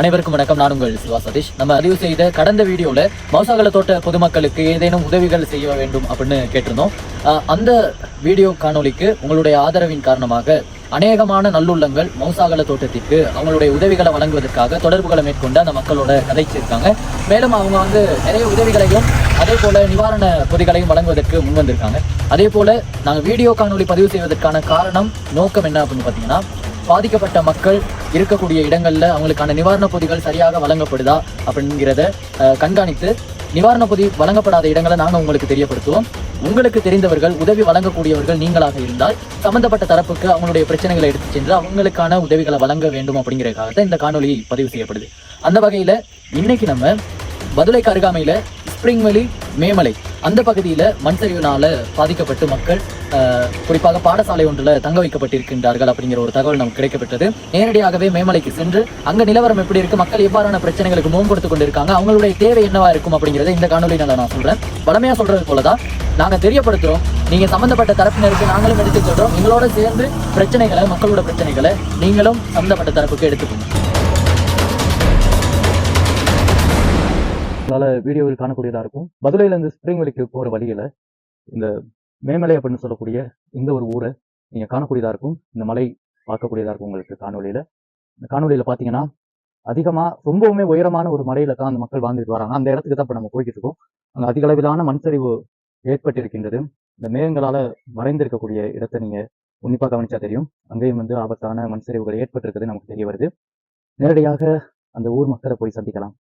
அனைவருக்கும் வணக்கம். நான் உங்கள் சிவா சதீஷ். நம்ம பதிவு செய்த கடந்த வீடியோவில் மௌசாகல தோட்ட பொதுமக்களுக்கு ஏதேனும் உதவிகள் செய்ய வேண்டும் அப்படின்னு கேட்டிருந்தோம். அந்த வீடியோ காணொளிக்கு உங்களுடைய ஆதரவின் காரணமாக அநேகமான நல்லுள்ளங்கள் மௌசாகல தோட்டத்திற்கு அவங்களுடைய உதவிகளை வழங்குவதற்காக தொடர்புகளை மேற்கொண்டு அந்த மக்களோட கதைச்சிருக்காங்க மேலும் அவங்க வந்து நிறைய உதவிகளையும் அதே போல நிவாரண பொதிகளையும் வழங்குவதற்கு முன் வந்திருக்காங்க அதே போல நாங்கள் வீடியோ காணொலி பதிவு செய்வதற்கான காரணம் நோக்கம் என்ன அப்படின்னு பார்த்தீங்கன்னா பாதிக்கப்பட்ட மக்கள் இருக்கக்கூடிய இடங்களில் அவங்களுக்கான நிவாரணப் பொதிகள் சரியாக வழங்கப்படுதா அப்படிங்கிறத கண்காணித்து நிவாரணப் பொதி வழங்கப்படாத இடங்களை நாங்கள் உங்களுக்கு தெரியப்படுத்துவோம். உங்களுக்கு தெரிந்தவர்கள் உதவி வழங்கக்கூடியவர்கள் நீங்களாக இருந்தால் சம்பந்தப்பட்ட தரப்புக்கு அவங்களுடைய பிரச்சனைகளை எடுத்து சென்று அவங்களுக்கான உதவிகளை வழங்க வேண்டும் அப்படிங்கிறதுக்காக தான் இந்த காணொலி பதிவு செய்யப்படுது. அந்த வகையில் இன்னைக்கு நம்ம பதுளைக்கு அருகாமையில் ஸ்ப்ரிங் வேலி மேமலை அந்த பகுதியில் மண் சரிவினால் பாதிக்கப்பட்டு மக்கள் குறிப்பாக பாடசாலை ஒன்றில் தங்க வைக்கப்பட்டிருக்கின்றார்கள் அப்படிங்கிற ஒரு தகவல் நமக்கு கிடைக்கப்பட்டது நேரடியாகவே மேமலைக்கு சென்று அங்கே நிலவரம் எப்படி இருக்கு மக்கள் எவ்வாறான பிரச்சனைகளுக்கு முகம் கொடுத்து கொண்டிருக்காங்க அவங்களுடைய தேவை என்னவா இருக்கும் அப்படிங்கிறத இந்த காணொலியில் நான் சொல்கிறேன் வளமையாக சொல்கிறது போல போலதான் நாங்கள் தெரியப்படுத்துகிறோம் நீங்கள் சம்மந்தப்பட்ட தரப்பினருக்கு நாங்களும் எடுத்து சொல்கிறோம் எங்களோட சேர்ந்து பிரச்சனைகளை மக்களோட பிரச்சனைகளை நீங்களும் சம்மந்தப்பட்ட தரப்புக்கு எடுத்துக்கணும் உங்களால் வீடியோவில் காணக்கூடியதாக இருக்கும். மதுரையிலேருந்து ஸ்ப்ரிங் வேலிக்கு போகிற வழியில் இந்த மேமலை அப்படின்னு சொல்லக்கூடிய இந்த ஒரு ஊரை நீங்கள் காணக்கூடியதாக இருக்கும். இந்த மலை பார்க்கக்கூடியதாக இருக்கும் உங்களுக்கு காணொலியில் இந்த காணொலியில் பார்த்தீங்கன்னா அதிகமாக ரொம்பவுமே உயரமான ஒரு மலையில தான் அந்த மக்கள் வாழ்ந்துட்டு வராங்க. அந்த இடத்துக்கு தான் இப்போ நம்ம போய்கிட்டு இருக்கோம். அங்கே அதிக அளவிலான மண் சரிவு ஏற்பட்டிருக்கின்றது. இந்த மேகங்களால் மறைந்திருக்கக்கூடிய இடத்தை நீங்கள் உன்னிப்பாக கவனிச்சா தெரியும். அங்கேயும் வந்து ஆபத்தான மண் சரிவுகள் நமக்கு தெரிய வருது. நேரடியாக அந்த ஊர் மக்களை போய் சந்திக்கலாம்.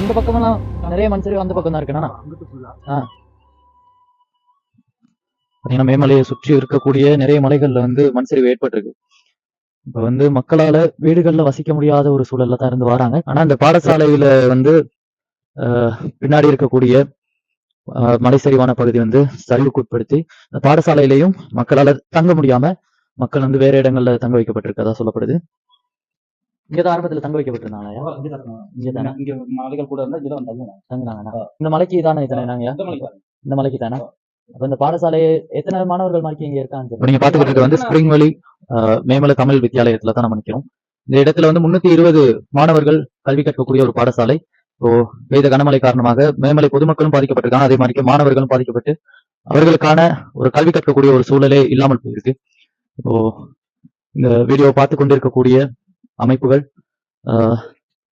அந்த பக்கமெல்லாம் நிறைய மண் அந்த பக்கம் தான் இருக்குண்ணா பார்த்தீங்கன்னா மேமலையை சுற்றி இருக்கக்கூடிய நிறைய மலைகள்ல வந்து மண் சரிவு ஏற்பட்டிருக்கு இப்ப வந்து மக்களால வீடுகள்ல வசிக்க முடியாத ஒரு சூழல்ல தான் இருந்து வராங்க. ஆனா இந்த பாடசாலையில வந்து ஆஹ், பின்னாடி இருக்கக்கூடிய ஆஹ், மலை சரிவான பகுதி வந்து சரிவுக்கு உட்படுத்தி இந்த பாடசாலையிலையும் மக்களால தங்க முடியாம மக்கள் வந்து வேற இடங்கள்ல தங்க வைக்கப்பட்டிருக்கதா சொல்லப்படுது. இங்கதான் ஆரம்பத்துல தங்க வைக்கப்பட்டிருந்தாங்க இந்த மலைக்கு தானே இத்தனை நாங்க. இந்த மலைக்கு தானே. அப்ப இந்த பாடசாலையை எத்தனை மாணவர்கள் மலைக்கு இங்க இருக்காங்க நீங்க பாத்துக்கிட்டு வந்து ஸ்பிரிங் வழி மேமலை தமிழ் வித்தியாலயத்துல தான் நம்ம நிக்கிறோம். இந்த இடத்துல வந்து முன்னூத்தி இருபது மாணவர்கள் கல்வி கற்கக்கூடிய ஒரு பாடசாலை. இப்போ பெய்த கனமழை காரணமாக மேமலை பொதுமக்களும் பாதிக்கப்பட்டிருக்காங்க. அதே மாதிரி மாணவர்களும் பாதிக்கப்பட்டு அவர்களுக்கான ஒரு கல்வி கற்கக்கூடிய ஒரு சூழலே இல்லாமல் போயிருக்கு. இப்போ இந்த வீடியோ பார்த்து கொண்டிருக்கக்கூடிய அமைப்புகள்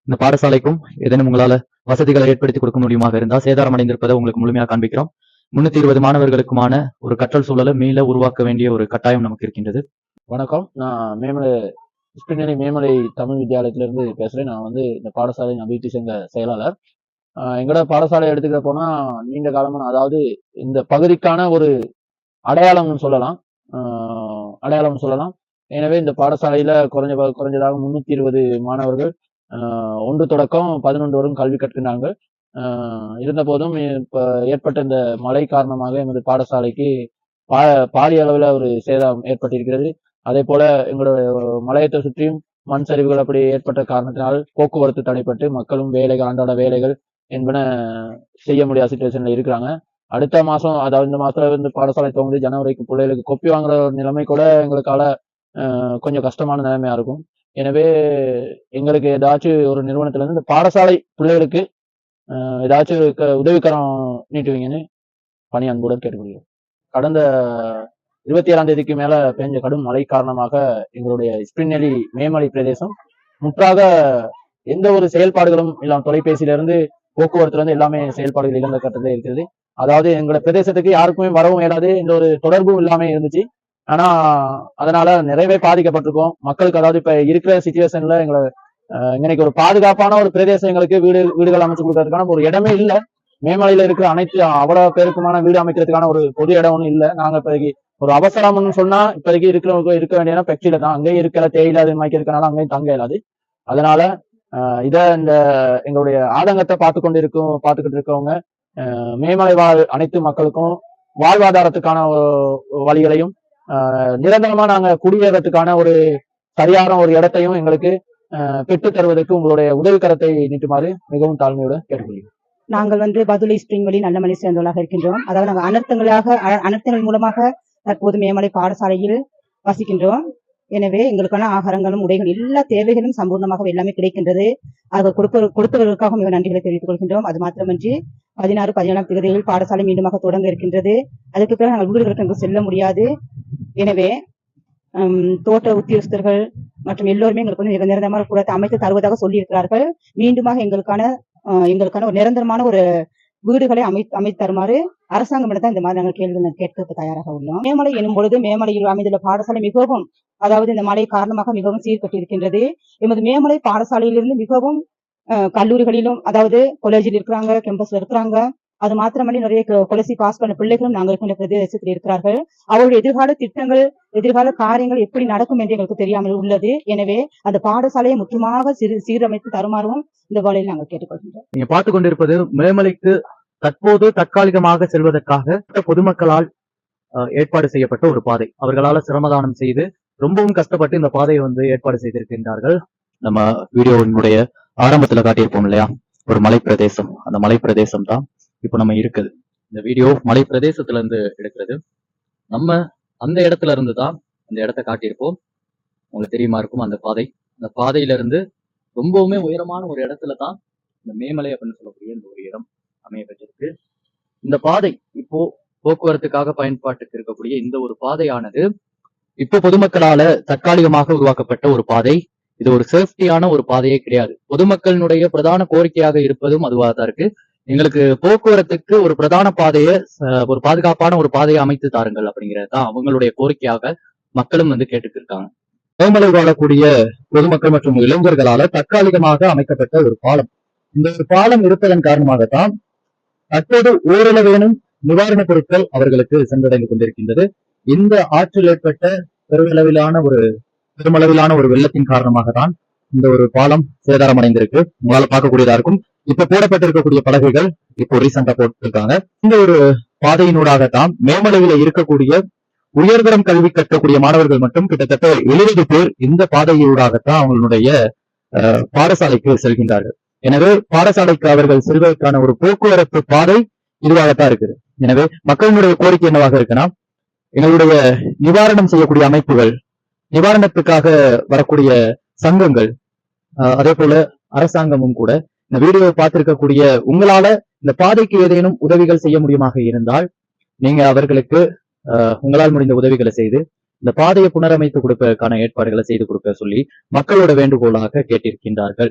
இந்த பாடசாலைக்கும் ஏதேனும் உங்களால வசதிகளை ஏற்படுத்தி கொடுக்க முடியுமாக இருந்தால் சேதாரம் அடைந்திருப்பதை உங்களுக்கு முழுமையாக காண்பிக்கிறோம். முன்னூத்தி இருபது மாணவர்களுக்குமான ஒரு கற்றல் சூழலை மீள உருவாக்க வேண்டிய ஒரு கட்டாயம் நமக்கு இருக்கின்றது. வணக்கம். நான் மேமலை கிருஷ்ணகிரி மேமலை தமிழ் வித்தியாலயத்துல இருந்து பேசுறேன். நான் வந்து இந்த பாடசாலையின் அபிவிருத்தி சங்க செயலாளர். எங்களோட பாடசாலை எடுத்துக்கிற போனா நீண்ட காலமான அதாவது இந்த பகுதிக்கான ஒரு அடையாளம்னு சொல்லலாம். அடையாளம் சொல்லலாம். எனவே இந்த பாடசாலையில குறைஞ்ச குறைஞ்சதாக முன்னூத்தி இருபது மாணவர்கள் ஒன்று தொடக்கம் பதினொன்று வரும் கல்வி கற்கின்றாங்க இருந்த போதும் இப்ப ஏற்பட்ட இந்த மழை காரணமாக எமது பாடசாலைக்கு பா பாரிய அளவில் ஒரு சேதம் ஏற்பட்டிருக்கிறது. அதே போல எங்களோட மலையத்தை சுற்றியும் மண் சரிவுகள் அப்படி ஏற்பட்ட காரணத்தினால் போக்குவரத்து தடைப்பட்டு மக்களும் வேலைகள் அன்றாட வேலைகள் என்பன செய்ய முடியாத சுச்சுவேஷன்ல இருக்கிறாங்க. அடுத்த மாசம் அதாவது இந்த மாசத்துல வந்து பாடசாலை துவங்குது ஜனவரிக்கு பிள்ளைகளுக்கு கொப்பி வாங்குற ஒரு நிலைமை கூட எங்களுக்கால கொஞ்சம் கஷ்டமான நிலைமையா இருக்கும். எனவே எங்களுக்கு ஏதாச்சும் ஒரு நிறுவனத்துல இருந்து இந்த பாடசாலை பிள்ளைகளுக்கு ஏதாச்சும் க- உதவிக்கரம் நீட்டுவீங்கன்னு பணி அன்புடன் கேட்டுக்கொள்கிறோம். கடந்த இருபத்தி ஏழாம் தேதிக்கு மேல பெஞ்ச கடும் மழை காரணமாக எங்களுடைய ஸ்பிரிநெலி மேமலை பிரதேசம். முற்றாக எந்த ஒரு செயல்பாடுகளும் இல்லாம தொலைபேசியிலிருந்து போக்குவரத்துலேருந்து போக்குவரத்துல இருந்து எல்லாமே செயல்பாடுகள் இழந்த கட்டத்தில் இருக்கிறது. அதாவது எங்களோட பிரதேசத்துக்கு யாருக்குமே வரவும் இயலாது எந்த ஒரு தொடர்பும் இல்லாம இருந்துச்சு. ஆனா அதனால நிறையவே பாதிக்கப்பட்டிருக்கோம். மக்களுக்கு அதாவது இப்ப இருக்கிற சுச்சுவேஷன்ல எங்களை அஹ், இன்னைக்கு ஒரு பாதுகாப்பான ஒரு பிரதேசம் எங்களுக்கு வீடு வீடுகள் அமைச்சு கொடுக்கறதுக்கான ஒரு இடமே இல்லை. மேமலையில இருக்கிற அனைத்து அவ்வளவு பேருக்குமான வீடு அமைக்கிறதுக்கான ஒரு பொது இடம் ஒன்றும் இல்லை. நாங்க இப்போதைக்கு ஒரு அவசரம்னு சொன்னா இப்போதைக்கு இருக்கிறவங்க இருக்க வேண்டியனா பெக்சில தான். அங்கேயும் இருக்கல தேயில அது மாதிரி இருக்கனால அங்கேயும் தங்க இயலாது. அதனால அஹ், இத இந்த எங்களுடைய ஆதங்கத்தை பார்த்து கொண்டு இருக்கும் பார்த்துக்கிட்டு இருக்கவங்க மேமலை வாழ் அனைத்து மக்களுக்கும் வாழ்வாதாரத்துக்கான வழிகளையும் நிரந்தரமா நாங்க குடியேறதுக்கான ஒரு சரியான ஒரு இடத்தையும் எங்களுக்கு அஹ், தருவதற்கு உங்களுடைய உதவிக்கரத்தை நீட்டுமாறு மிகவும் தாழ்மையோட கேட்டுக்கொள்கிறேன். நாங்கள் வந்து பதுளை ஸ்பிரிங் வழி நல்லமலை சேர்ந்தவர்களாக இருக்கின்றோம். அதாவது நாங்கள் அனர்த்தங்களாக அனர்த்தங்கள் மூலமாக தற்போது மேமலை பாடசாலையில் வசிக்கின்றோம். எனவே எங்களுக்கான ஆகாரங்களும் உடைகள் எல்லா தேவைகளும் சம்பூர்ணமாக எல்லாமே கிடைக்கின்றது. அவர் கொடுப்ப கொடுத்தவர்களுக்காக மிக நன்றிகளை தெரிவித்துக் கொள்கின்றோம். அது மாத்திரமன்றி பதினாறு பதினேழாம் தேதியில் பாடசாலை மீண்டுமாக தொடங்க இருக்கின்றது. அதுக்கு பிறகு நாங்கள் வீடுகளுக்கு அங்கு செல்ல முடியாது. எனவே தோட்ட உத்தியோகஸ்தர்கள் மற்றும் எல்லோருமே எங்களுக்கு வந்து நிரந்தரமான கூடத்தை அமைத்து தருவதாக சொல்லியிருக்கிறார்கள். மீண்டுமாக எங்களுக்கான எங்களுக்கான ஒரு நிரந்தரமான ஒரு வீடுகளை அமை அமைத்து தருமாறு அரசாங்கம் தான் இந்த மாதிரி நாங்கள் கேள்வி கேட்க தயாராக உள்ளோம். மேமலை எனும் பொழுது மேமலையில் அமைந்துள்ள பாடசாலை மிகவும் அதாவது இந்த மழை காரணமாக மிகவும் சீர்கட்டிருக்கின்றது எமது மேமலை பாடசாலையிலிருந்து மிகவும் கல்லூரிகளிலும் அதாவது காலேஜில் இருக்கிறாங்க கேம்பஸ்ல இருக்கிறாங்க. அது மாத்திரமல்ல நிறைய கொலசி பாஸ் பண்ண பிள்ளைகளும் நாங்கள் இருக்கின்ற பிரதேசத்தில் இருக்கிறார்கள். அவருடைய எதிர்கால திட்டங்கள் எதிர்கால காரியங்கள் எப்படி நடக்கும் என்று எங்களுக்கு தெரியாமல் உள்ளது. எனவே அந்த பாடசாலையை முற்றுமாக சிறு சீரமைத்து தருமாறும் இந்த வேலையில் நாங்கள் கேட்டுக்கொள்கின்றோம். நீங்க பார்த்து கொண்டிருப்பது மேமலைக்கு தற்போது தற்காலிகமாக செல்வதற்காக பொதுமக்களால் ஏற்பாடு செய்யப்பட்ட ஒரு பாதை. அவர்களால சிரமதானம் செய்து ரொம்பவும் கஷ்டப்பட்டு இந்த பாதையை வந்து ஏற்பாடு செய்திருக்கின்றார்கள். நம்ம வீடியோவினுடைய ஆரம்பத்துல காட்டியிருப்போம் இல்லையா? ஒரு மலை பிரதேசம் அந்த மலை பிரதேசம் தான் இப்போ நம்ம இருக்குது. இந்த வீடியோ மலை பிரதேசத்துல இருந்து எடுக்கிறது. நம்ம அந்த இடத்துல இருந்து தான் அந்த இடத்த காட்டியிருப்போம். உங்களுக்கு தெரியுமா இருக்கும் அந்த பாதை. அந்த பாதையில இருந்து ரொம்பவுமே உயரமான ஒரு இடத்துல தான் இந்த மேமலை அப்படின்னு சொல்லக்கூடிய இந்த ஒரு இடம் அமையப்பட்டிருக்கு இந்த பாதை இப்போ போக்குவரத்துக்காக பயன்பாட்டுக்கு இருக்கக்கூடிய இந்த ஒரு பாதையானது இப்போ பொதுமக்களால தற்காலிகமாக உருவாக்கப்பட்ட ஒரு பாதை. இது ஒரு சேஃப்டியான ஒரு பாதையே கிடையாது. பொதுமக்களினுடைய பிரதான கோரிக்கையாக இருப்பதும் அதுவாக தான் இருக்கு. எங்களுக்கு போக்குவரத்துக்கு ஒரு பிரதான பாதையை அஹ், ஒரு பாதுகாப்பான ஒரு பாதையை அமைத்து தாருங்கள் அப்படிங்கிறது தான் அவங்களுடைய கோரிக்கையாக மக்களும் வந்து கேட்டுட்டு இருக்காங்க வாழக்கூடிய பொதுமக்கள் மற்றும் இளைஞர்களால தற்காலிகமாக அமைக்கப்பட்ட ஒரு பாலம். இந்த ஒரு பாலம் இருப்பதன் காரணமாகத்தான் தற்போது ஓரளவேனும் நிவாரணப் பொருட்கள் அவர்களுக்கு சென்றடைந்து கொண்டிருக்கின்றது. இந்த ஆற்றில் ஏற்பட்ட பெருமளவிலான ஒரு பெருமளவிலான ஒரு வெள்ளத்தின் காரணமாக தான் இந்த ஒரு பாலம் சேதாரம் அடைந்திருக்கு உங்களால பார்க்கக்கூடியதா இருக்கும். இப்ப போடப்பட்டிருக்கக்கூடிய பலகைகள் இப்போ ரீசெண்டா போட்டிருக்காங்க. இந்த ஒரு பாதையினூடாகத்தான் மேமலையில இருக்கக்கூடிய உயர்தரம் கல்வி கற்கக்கூடிய மாணவர்கள் மட்டும் கிட்டத்தட்ட எழுபது பேர் இந்த பாதையூடாகத்தான் அவங்களுடைய அஹ், பாடசாலைக்கு செல்கின்றார்கள். எனவே பாடசாலைக்கு அவர்கள் செல்வதற்கான ஒரு போக்குவரத்து பாதை இதுவாகத்தான் இருக்குது. எனவே மக்களினுடைய கோரிக்கை என்னவாக இருக்குன்னா எங்களுடைய நிவாரணம் செய்யக்கூடிய அமைப்புகள் நிவாரணத்துக்காக வரக்கூடிய சங்கங்கள் அதே போல அரசாங்கமும் கூட இந்த வீடியோவை பார்த்திருக்கக்கூடிய உங்களால இந்த பாதைக்கு ஏதேனும் உதவிகள் செய்ய முடியுமாக இருந்தால் நீங்க அவர்களுக்கு உங்களால் முடிந்த உதவிகளை செய்து இந்த பாதையை புனரமைத்து கொடுப்பதற்கான ஏற்பாடுகளை செய்து கொடுக்க சொல்லி மக்களோட வேண்டுகோளாக கேட்டிருக்கின்றார்கள்.